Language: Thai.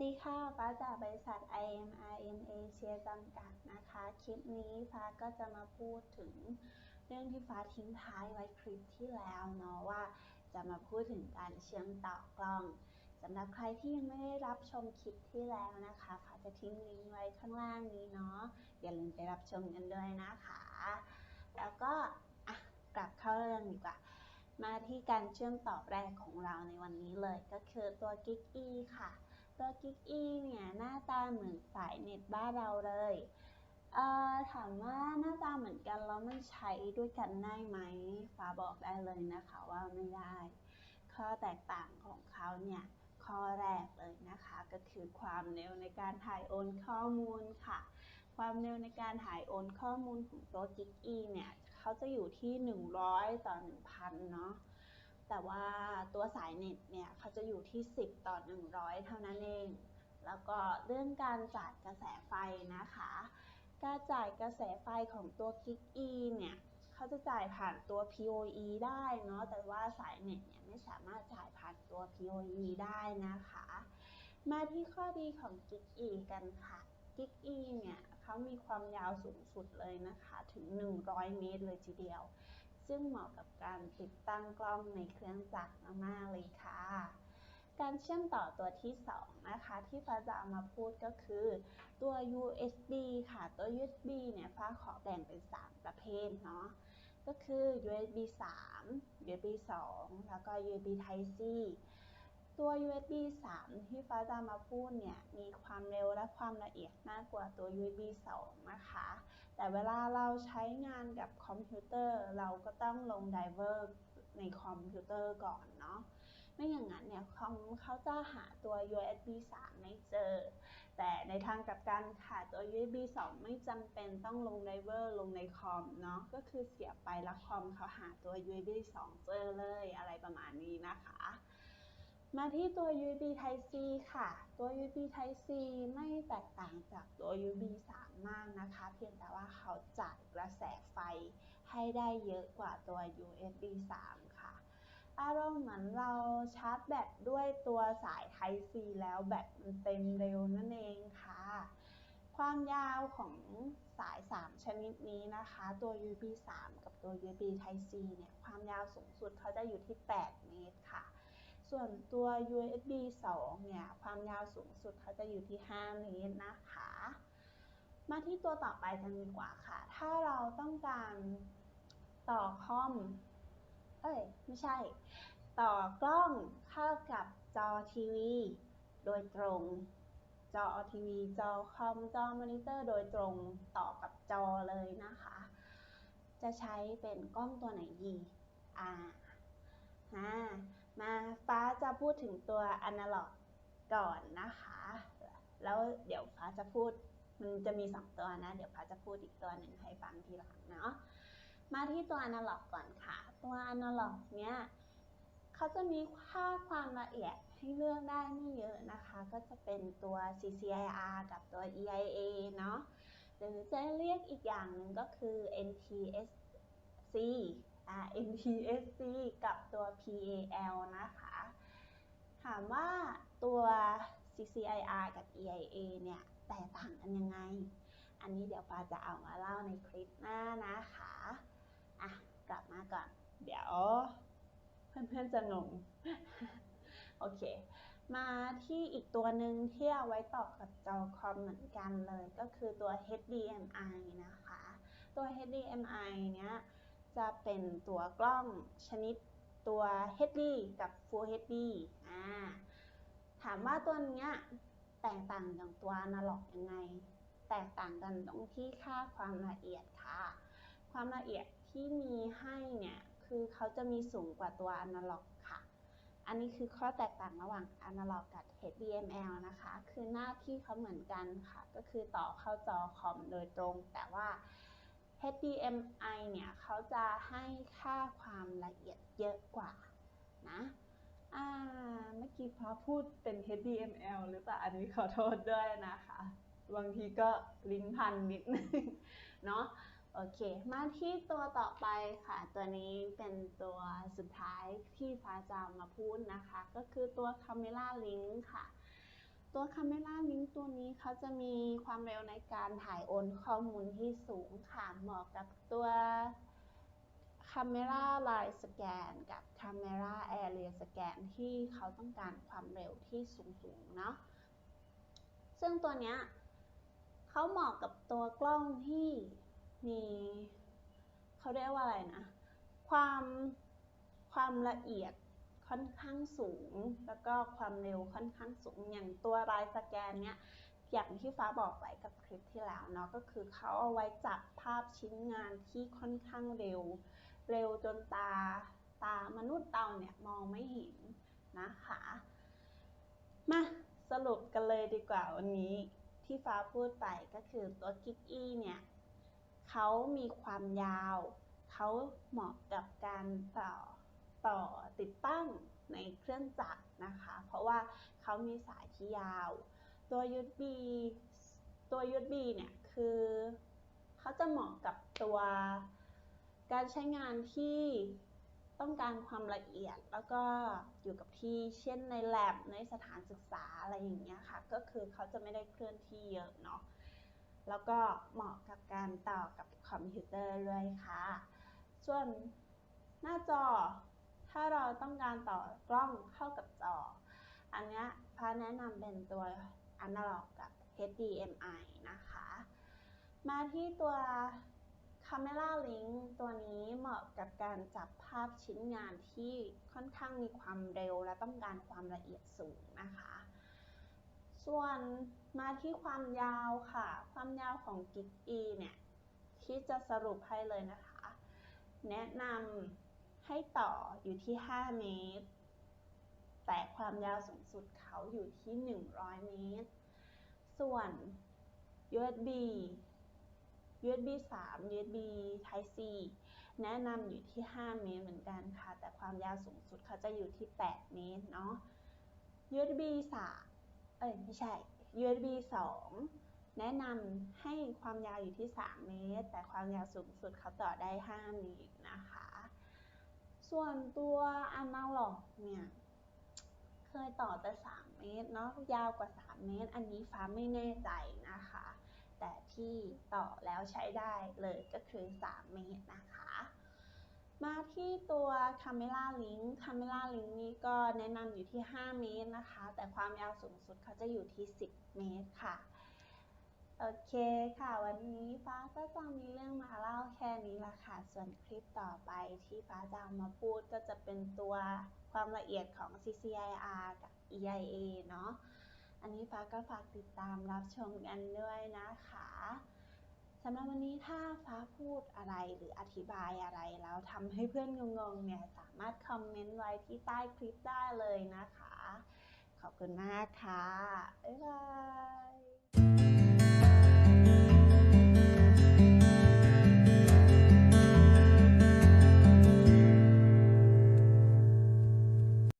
ดีค่ะ ฟ้าจากบริษัท IMRM Asia จำกัดนะคะ คลิปนี้ฟ้าก็จะมาพูดถึงเรื่องที่ฟ้าทิ้งท้ายไว้คลิปที่แล้วเนาะว่า จะมาพูดถึงการเชื่อมต่อกล้องสำหรับใครที่ยังไม่ได้รับชมคลิปที่แล้วนะคะฟ้าจะทิ้งลิงก์ไว้ข้างล่างนี้เนาะอย่าลืมไปรับชมกันด้วยนะคะ แล้วก็กลับเข้าเรื่องดีกว่ามาที่การเชื่อมต่อแรกของเราในวันนี้เลยก็คือตัว Gig E ค่ะ ตัวกิ๊กอีเนี่ยหน้าตาเหมือนสายเน็ตบ้านเราเลยเอ่อถามว่าหน้าตาเหมือนกันแล้วมันใช้ด้วยกันได้ไหมฟ้าบอกได้เลยนะคะว่าไม่ได้ ข้อแตกต่างของเขาเนี่ยข้อแรกเลยนะคะก็คือความเร็วในการถ่ายโอนข้อมูลค่ะ ความเร็วในการถ่ายโอนข้อมูลของตัวกิกอีเนี่ยเขาจะอยู่ที่ 100 ต่อ 1,000 เนาะ แต่ว่าตัวสายเน็ตเนี่ยเขาจะอยู่ที่ 10 ต่อ 100 เท่านั้นเอง แล้วก็เรื่องการจ่ายกระแสไฟนะคะ การจ่ายกระแสไฟของตัว Gig E เนี่ยเขาจะจ่ายผ่านตัว PoE ได้เนาะ แต่ว่าสายเน็ตเนี่ยไม่สามารถจ่ายผ่านตัว PoE ได้นะคะ มาที่ข้อดีของ Gig E กันค่ะ Gig E เนี่ยเขามีความยาวสูงสุดเลยนะคะ ถึง 100 เมตรเลยทีเดียว ซึ่งเหมาะกับการติดตั้งกล้องในเครื่องจักรมากๆเลยค่ะ การเชื่อมต่อตัวที่ 2 นะคะ ที่ฟ้าจะเอามาพูดก็คือ ตัว USB ค่ะ ตัว USB เนี่ยฟ้าขอแบ่งเป็น 3 ประเภทเนาะก็คือ USB 3 USB 2 แล้วก็ USB Type C ตัว USB 3 ที่ฟ้าจะมาพูดเนี่ยมีความเร็ว และความละเอียดมากกว่าตัว USB 2 นะคะ แต่เวลาเราใช้งานกับคอมพิวเตอร์ เราก็ต้องลงไดเวอร์ในคอมพิวเตอร์ก่อนเนาะไม่อย่างนั้นเนี่ยคอมเขาจะหาตัว USB 3 ไม่เจอ แต่ในทางกลับกันค่ะตัว USB 2 ไม่จำเป็นต้องลงไดเวอร์ลงในคอมเนาะก็คือเสียบไปแล้วคอมเขาหาตัว USB 2 เจอเลยอะไรประมาณนี้นะคะ มาที่ตัว USB Type C ค่ะ ตัว USB Type C ไม่แตกต่างจากตัว USB 3 มากนะคะ เพียงแต่ว่าเขาจ่ายกระแสไฟให้ได้เยอะกว่าตัว USB 3 ค่ะ อารมณ์เหมือนเราชาร์จแบตด้วยตัวสาย Type C แล้วแบตมันเต็มเร็วนั่นเองค่ะ ความยาวของสาย 3 ชนิดนี้นะคะ ตัว USB 3 กับตัว USB Type C เนี่ย ความยาวสูงสุดเขาจะอยู่ที่ 8 เมตรค่ะ ส่วนตัว USB 2 เนี่ย ความยาวสูงสุดเขาจะอยู่ที่ 5 เมตรนะคะ มาที่ตัวต่อไปกันดีกว่าค่ะ ถ้าเราต้องการต่อคอม เอ้ย ไม่ใช่ ต่อกล้องเข้ากับจอทีวี โดยตรง จอทีวี จอคอม จอมอนิเตอร์ โดยตรงต่อกับจอเลยนะคะ จะใช้เป็นกล้องตัวไหนดี อ่า มาฟ้าจะพูดถึงตัวอนาล็อกก่อนนะคะ แล้วเดี๋ยวฟ้าจะพูดมันจะมี 2 ตัวนะ เดี๋ยวฟ้าจะพูดอีกตัวหนึ่งให้ฟังทีหลังเนาะ มาที่ตัวอนาล็อกก่อนค่ะ ตัวอนาล็อกเนี้ยเขาจะมีค่าความละเอียดให้เลือกได้ไม่เยอะนะคะ ก็จะเป็นตัว CCIR กับตัว EIA เนาะ หรือจะเรียกอีกอย่างหนึ่งก็คือ NTSC NTSC กับตัว PAL นะคะ ถามว่าตัว CCIR กับ EIA เนี่ยแตกต่างกันยังไง อันนี้เดี๋ยวปาจะเอามาเล่าในคลิปหน้านะคะ อะ กลับมาก่อน เดี๋ยวเพื่อนๆจะงง โอเค มาที่อีกตัวหนึ่งที่เอาไว้ต่อกับจอคอมเหมือนกันเลย ก็คือตัว HDMI นะคะ ตัว HDMI เนี้ย จะเป็นตัวกล้องชนิดตัว HD กับ Full HD อ่าถามว่าตัวนี้แตกต่างจากตัวอนาล็อกยังไง แตกต่างกันตรงที่ค่าความละเอียดค่ะ ความละเอียดที่มีให้เนี่ยคือเขาจะมีสูงกว่าตัวอนาล็อกค่ะ อันนี้คือข้อแตกต่างระหว่างอนาล็อกกับ HDMI นะคะ คือหน้าที่เขาเหมือนกันค่ะ ก็คือต่อเข้าจอคอมโดยตรง แต่ว่า HDMI เนี่ยเขาจะให้ค่าความละเอียดเยอะกว่านะอ่าเมื่อกี้พอพูดเป็น HDML หรือเปล่า อันนี้ขอโทษด้วยนะคะ บางทีก็ลิ้นพันนิดนึงเนาะโอเค มาที่ตัวต่อไปค่ะ ตัวนี้เป็นตัวสุดท้ายที่ฟ้าจะมาพูดนะคะ ก็คือตัว Camera Link ค่ะ ตัว Camera Link ตัวนี้เขาจะมีความเร็วในการถ่ายโอนข้อมูลที่สูงค่ะ เหมาะกับตัว Camera Line Scan กับ Camera Area Scan ที่เขาต้องการความเร็วที่สูงๆเนาะ ซึ่งตัวเนี้ยเขาเหมาะกับตัวกล้องที่มีเขาเรียกว่าอะไรนะ ความความละเอียด ค่อนข้างสูง แล้วก็ความเร็วค่อนข้างสูง อย่างตัวลายสแกนเนี้ยอย่างที่ฟ้าบอกไว้กับคลิปที่แล้วเนาะก็คือเขาเอาไว้จับภาพชิ้นงานที่ค่อนข้างเร็ว เร็วจนตาตามนุษย์เราเนี่ยมองไม่เห็นนะคะ มาสรุปกันเลยดีกว่าวันนี้ที่ฟ้าพูดไปก็คือตัวกิกอีเนี่ยเขามีความยาว เขาเหมาะกับการต่อ ต่อติดตั้งในเครื่องจักรนะคะ เพราะว่าเขามีสายที่ยาว ตัว USB ตัว USB เนี่ยคือเขาจะเหมาะกับตัวการใช้งานที่ต้องการความละเอียดแล้วก็อยู่กับที่เช่นใน lab ในสถานศึกษาอะไรอย่างเงี้ยค่ะ ก็คือเขาจะไม่ได้เคลื่อนที่เยอะเนาะแล้วก็เหมาะกับการต่อกับคอมพิวเตอร์ด้วยค่ะ ส่วนหน้าจอ ถ้าเราต้องการต่อกล้องเข้ากับจอ อันนี้พาแนะนำเป็นตัว Analog กับ HDMI นะคะ มาที่ตัว Camera Link ตัวนี้เหมาะกับการจับภาพชิ้นงานที่ค่อนข้างมีความเร็วและต้องการความละเอียดสูงนะคะ ส่วนมาที่ความยาวค่ะ ความยาวของ g i g E เนี่ย ที่จะสรุปให้เลยนะคะ แนะนำ ให้ต่ออยู่ที่ 5 เมตร แต่ความยาวสูงสุดเขาอยู่ที่ 100 เมตร ส่วน USB USB 3 USB Type C แนะนำอยู่ที่ 5 เมตรเหมือนกันค่ะ แต่ความยาวสูงสุดเขาจะอยู่ที่ 8 เมตรเนาะ USB 3 เอ้ยไม่ใช่ USB 2 แนะนำให้ความยาวอยู่ที่ 3 เมตร แต่ความยาวสูงสุดเขาต่อได้ 5 เมตรนะคะ ส่วนตัว Analog เนี่ยเคยต่อแต่ 3 เมตรเนาะยาวกว่า 3 เมตร อันนี้ฟ้าไม่แน่ใจนะคะ แต่ที่ต่อแล้วใช้ได้เลยก็คือ 3 เมตรนะคะ มาที่ตัว Camera Link Camera Link นี่ก็แนะนำอยู่ที่ 5 เมตรนะคะ แต่ความยาวสูงสุดเขาจะอยู่ที่ 10 เมตรค่ะ โอเคค่ะ วันนี้ฟ้าก็จะมีเรื่องมาเล่าแค่นี้ละค่ะ ส่วนคลิปต่อไปที่ฟ้าจะเอามาพูดก็จะเป็นตัวความละเอียดของ CCIR กับ EIA เนาะ อันนี้ฟ้าก็ฝากติดตามรับชมกันด้วยนะคะสำหรับวันนี้ถ้าฟ้าพูดอะไรหรืออธิบายอะไรแล้วทำให้เพื่อนงงๆเนี่ยสามารถคอมเมนต์ไว้ที่ใต้คลิปได้เลยนะคะ ขอบคุณมากค่ะ บ๊ายบาย